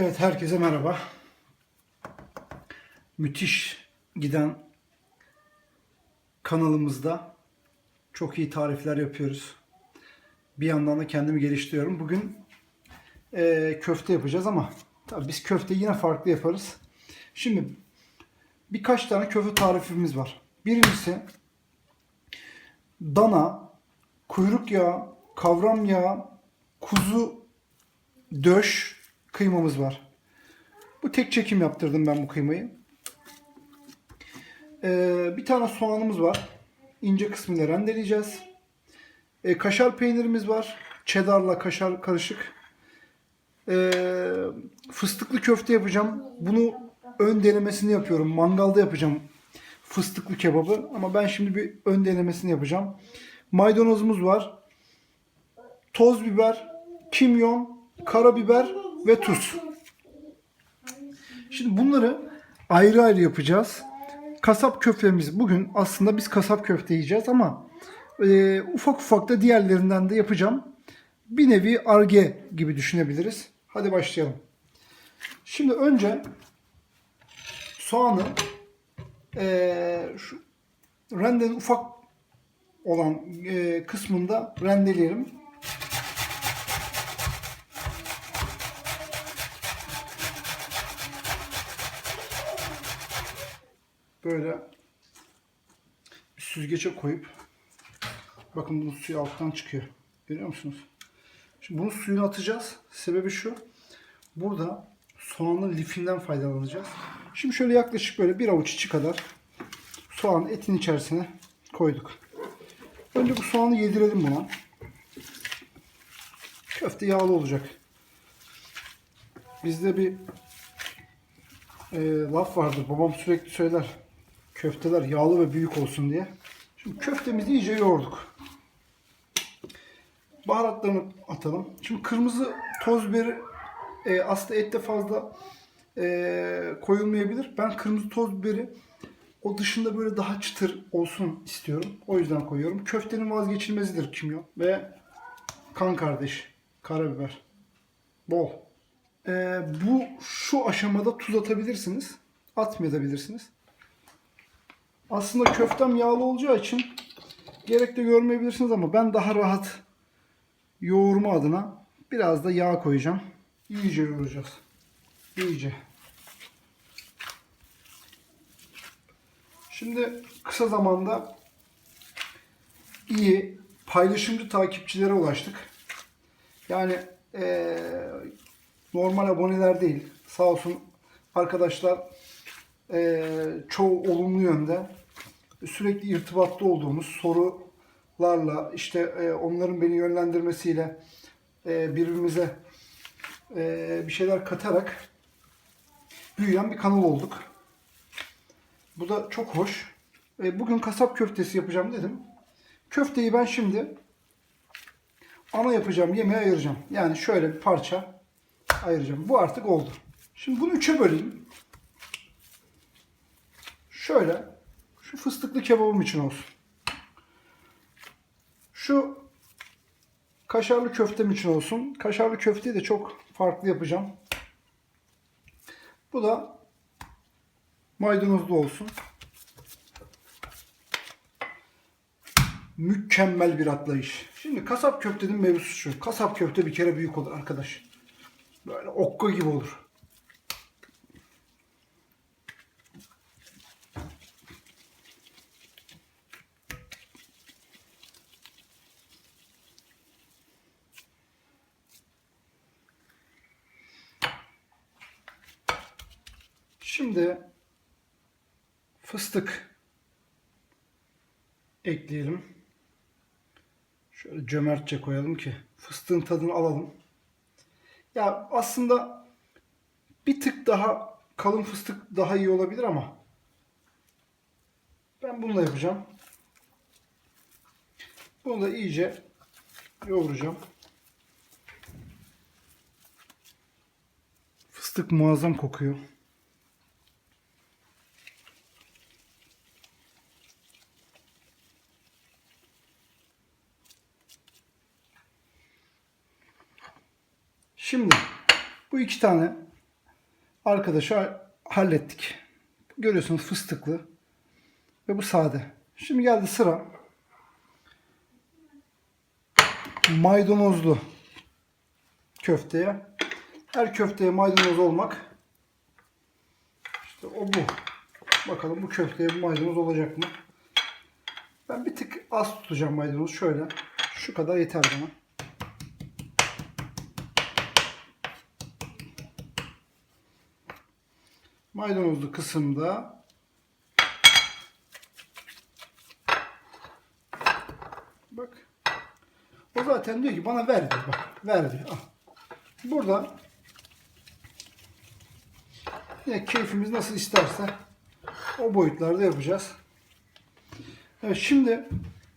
Evet herkese merhaba. Müthiş giden kanalımızda çok iyi tarifler yapıyoruz. Bir yandan da kendimi geliştiriyorum. Bugün eee, köfte yapacağız ama tabii biz köfteyi yine farklı yaparız. Şimdi birkaç tane köfte tarifimiz var. Birincisi dana, kuyruk yağı, kavram yağı, kuzu döş kıymamız var. Bu tek çekim yaptırdım ben bu kıymayı. Ee, bir tane soğanımız var. İnce kısmıyla rendeleyeceğiz. Ee, kaşar peynirimiz var. Cheddar'la kaşar karışık. Ee, fıstıklı köfte yapacağım. Bunu ön denemesini yapıyorum. Mangalda yapacağım fıstıklı kebabı. Ama ben şimdi bir ön denemesini yapacağım. Maydanozumuz var. Toz biber, kimyon, karabiber ve tuz. Şimdi bunları ayrı ayrı yapacağız. Kasap köftemiz bugün aslında biz kasap köfte yiyeceğiz ama e, ufak ufak da diğerlerinden de yapacağım. Bir nevi arge gibi düşünebiliriz. Hadi başlayalım. Şimdi önce soğanı e, şu rendenin ufak olan e, kısmında rendeleyelim. Böyle süzgece koyup bakın bunun suyu alttan çıkıyor. Görüyor musunuz? Şimdi bunun suyunu atacağız. Sebebi şu. Burada soğanın lifinden faydalanacağız. Şimdi şöyle yaklaşık böyle bir avuç içi kadar soğan etin içerisine koyduk. Önce bu soğanı yedirelim buna. Köfte yağlı olacak. Bizde bir e, laf vardır. Babam sürekli söyler. Köfteler yağlı ve büyük olsun diye. Şimdi köftemizi iyice yoğurduk. Baharatlarını atalım. Şimdi kırmızı toz biberi e, aslında ette fazla e, koyulmayabilir. Ben kırmızı toz biberi o dışında böyle daha çıtır olsun istiyorum. O yüzden koyuyorum. Köftenin vazgeçilmezidir kimyon ve kan kardeş karabiber. Bol. Ee, bu şu aşamada tuz atabilirsiniz. Atmayabilirsiniz. Aslında köftem yağlı olacağı için gerek de görmeyebilirsiniz ama ben daha rahat yoğurma adına biraz da yağ koyacağım. İyice yoğuracağız. İyice. Şimdi kısa zamanda iyi paylaşımcı takipçilere ulaştık. Yani eee normal aboneler değil. Sağ olsun arkadaşlar çoğu olumlu yönde sürekli irtibatta olduğumuz sorularla işte eee, onların beni yönlendirmesiyle eee, birbirimize eee, bir şeyler katarak büyüyen bir kanal olduk. Bu da çok hoş. E, bugün kasap köftesi yapacağım dedim. Köfteyi ben şimdi ana yapacağım yemeğe ayıracağım. Yani şöyle bir parça ayıracağım. Bu artık oldu. Şimdi bunu üçe böleyim. Şöyle şu fıstıklı kebabım için olsun. Şu kaşarlı köftem için olsun. Kaşarlı köfteyi de çok farklı yapacağım. Bu da maydanozlu olsun. Mükemmel bir atlayış. Şimdi kasap köftenin mevzusu şu. Kasap köfte bir kere büyük olur arkadaş. Böyle okka gibi olur. Şimdi fıstık ekleyelim. Şöyle cömertçe koyalım ki fıstığın tadını alalım. Ya aslında bir tık daha kalın fıstık daha iyi olabilir ama ben bunu da yapacağım. Bunu da iyice yoğuracağım. Fıstık muazzam kokuyor. Şimdi bu iki tane arkadaşa hallettik. Görüyorsunuz fıstıklı ve bu sade. Şimdi geldi sıra maydanozlu köfteye. Her köfteye maydanoz olmak işte o bu. Bakalım bu köfteye bu maydanoz olacak mı? Ben bir tık az tutacağım maydanoz. Şöyle. Şu kadar yeter bana. Maydanozlu kısımda bak o zaten diyor ki bana ver diyor. Bak ver diyor. Al. Burada yine keyfimiz nasıl isterse o boyutlarda yapacağız. Evet şimdi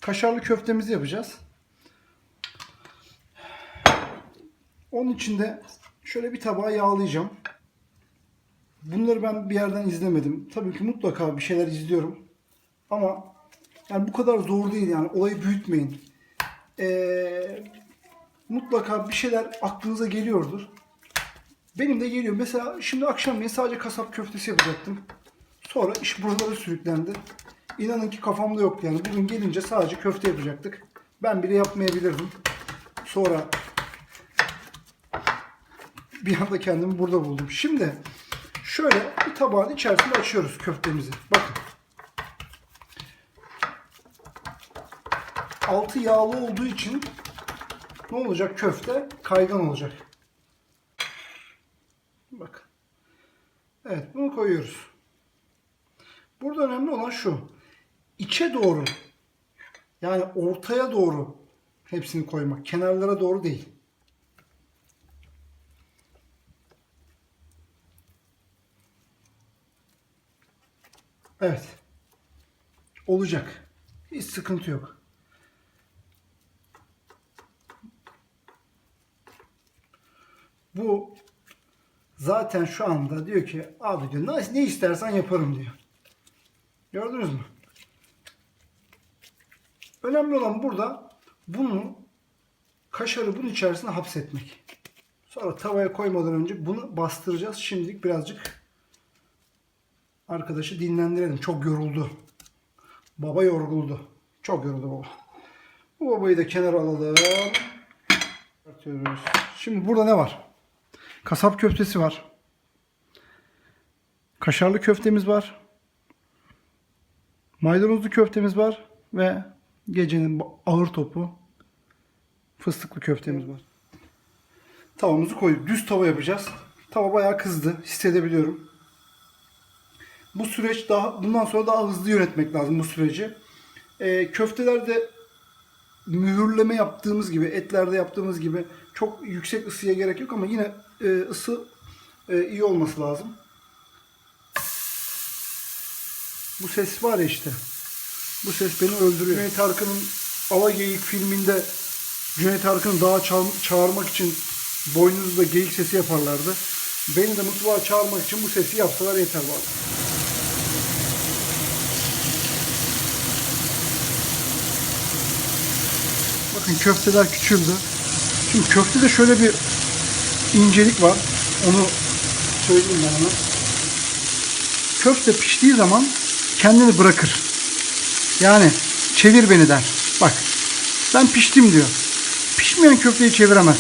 kaşarlı köftemizi yapacağız. Onun için de şöyle bir tabağa yağlayacağım. Bunları ben bir yerden izlemedim. Tabii ki mutlaka bir şeyler izliyorum. Ama yani bu kadar zor değil yani. Olayı büyütmeyin. Ee, mutlaka bir şeyler aklınıza geliyordur. Benim de geliyor. Mesela şimdi akşamleyin sadece kasap köftesi yapacaktım. Sonra iş buralara sürüklendi. İnanın ki kafamda yoktu yani. Bugün gelince sadece köfte yapacaktık. Ben bile yapmayabilirdim. Sonra bir anda kendimi burada buldum. Şimdi şöyle bir tabağın içerisinde açıyoruz köftemizi. Bakın. Altı yağlı olduğu için ne olacak köfte? Kaygan olacak. Bakın. Evet bunu koyuyoruz. Burada önemli olan şu. İçe doğru yani ortaya doğru hepsini koymak. Kenarlara doğru değil. Evet. Olacak. Hiç sıkıntı yok. Bu zaten şu anda diyor ki abi diyor ne, istersen yaparım diyor. Gördünüz mü? Önemli olan burada bunu kaşarı bunun içerisine hapsetmek. Sonra tavaya koymadan önce bunu bastıracağız. Şimdilik birazcık arkadaşı dinlendirelim. Çok yoruldu. Baba yoruldu. Çok yoruldu baba. Bu babayı da kenara alalım. Atıyoruz. Şimdi burada ne var? Kasap köftesi var. Kaşarlı köftemiz var. Maydanozlu köftemiz var ve gecenin ağır topu fıstıklı köftemiz var. Tavamızı koyduk. Düz tava yapacağız. Tava bayağı kızdı. Hissedebiliyorum. Bu süreç daha bundan sonra daha hızlı yönetmek lazım bu süreci. Ee, köftelerde mühürleme yaptığımız gibi, etlerde yaptığımız gibi çok yüksek ısıya gerek yok ama yine e, ısı e, iyi olması lazım. Bu ses var ya işte. Bu ses beni öldürüyor. Cüneyt Arkın'ın Ava Geyik filminde Cüneyt Arkın'ı dağa çağ- çağırmak için boynuzla geyik sesi yaparlardı. Beni de mutfağa çağırmak için bu sesi yapsalar yeter bana. Bakın köfteler küçüldü. Şimdi köftede şöyle bir incelik var. Onu söyleyeyim ben ona. Köfte piştiği zaman kendini bırakır. Yani çevir beni der. Bak ben piştim diyor. Pişmeyen köfteyi çeviremez.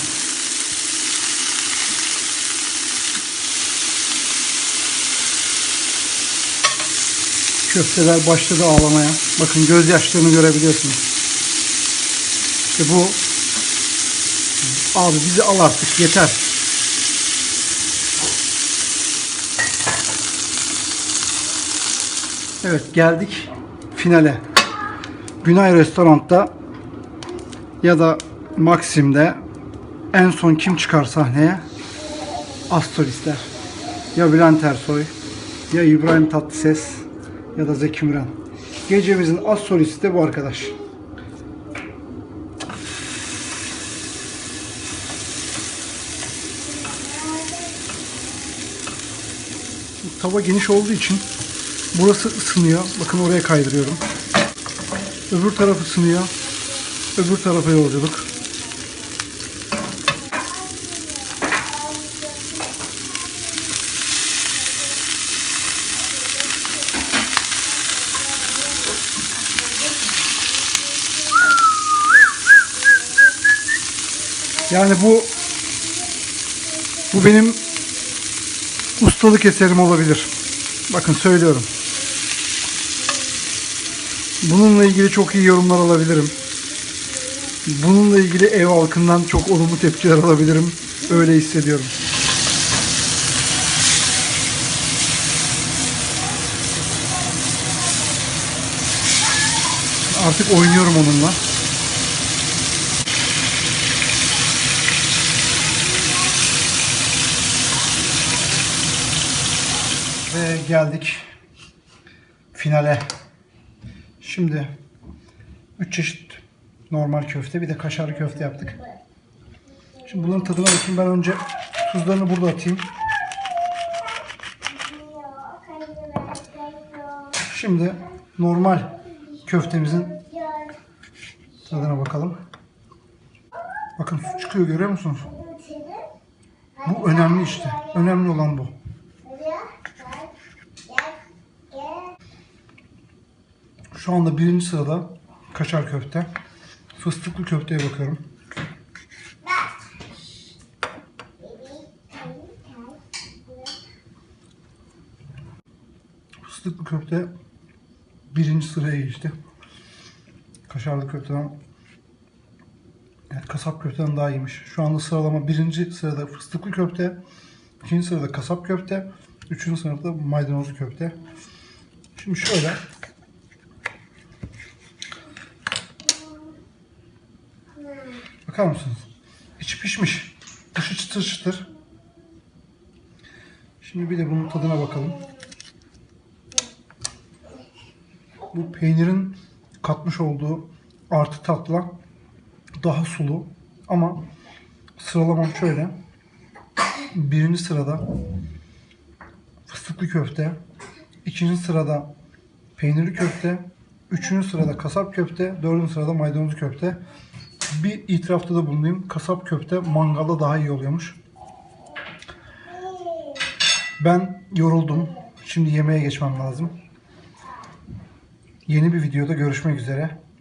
Köfteler başladı ağlamaya. Bakın gözyaşlarını görebiliyorsunuz. İşte bu abi bizi al artık yeter. Evet geldik finale. Günay Restorant'ta ya da Maxim'de en son kim çıkar sahneye? Astrolistler. Ya Bülent Ersoy, ya İbrahim Tatlıses ya da Zeki Müren. Gecemizin astrolisti de bu arkadaş. Tava geniş olduğu için burası ısınıyor. Bakın oraya kaydırıyorum. Öbür taraf ısınıyor. Öbür tarafa yolculuk. Yani bu bu benim ustalık eserim olabilir. Bakın söylüyorum. Bununla ilgili çok iyi yorumlar alabilirim. Bununla ilgili ev halkından çok olumlu tepkiler alabilirim. Öyle hissediyorum. Artık oynuyorum onunla. Ve geldik finale. Şimdi 3 çeşit normal köfte bir de kaşarlı köfte yaptık. Şimdi bunların tadına bakayım. Ben önce tuzlarını burada atayım. Şimdi normal köftemizin tadına bakalım. Bakın su çıkıyor görüyor musunuz? Bu önemli işte. Önemli olan bu. Şu anda birinci sırada kaşar köfte. Fıstıklı köfteye bakıyorum. Fıstıklı köfte birinci sıraya geçti. Kaşarlı köfteden evet, kasap köfteden daha iyiymiş. Şu anda sıralama birinci sırada fıstıklı köfte, ikinci sırada kasap köfte, üçüncü sırada maydanozlu köfte. Şimdi şöyle Bakar mısınız? İçi pişmiş. Dışı çıtır çıtır. Şimdi bir de bunun tadına bakalım. Bu peynirin katmış olduğu artı tatla daha sulu ama sıralamam şöyle. Birinci sırada fıstıklı köfte, ikinci sırada peynirli köfte, üçüncü sırada kasap köfte, dördüncü sırada maydanozlu köfte. Bir itirafta da bulunayım. Kasap köfte mangalda daha iyi oluyormuş. Ben yoruldum. Şimdi yemeğe geçmem lazım. Yeni bir videoda görüşmek üzere.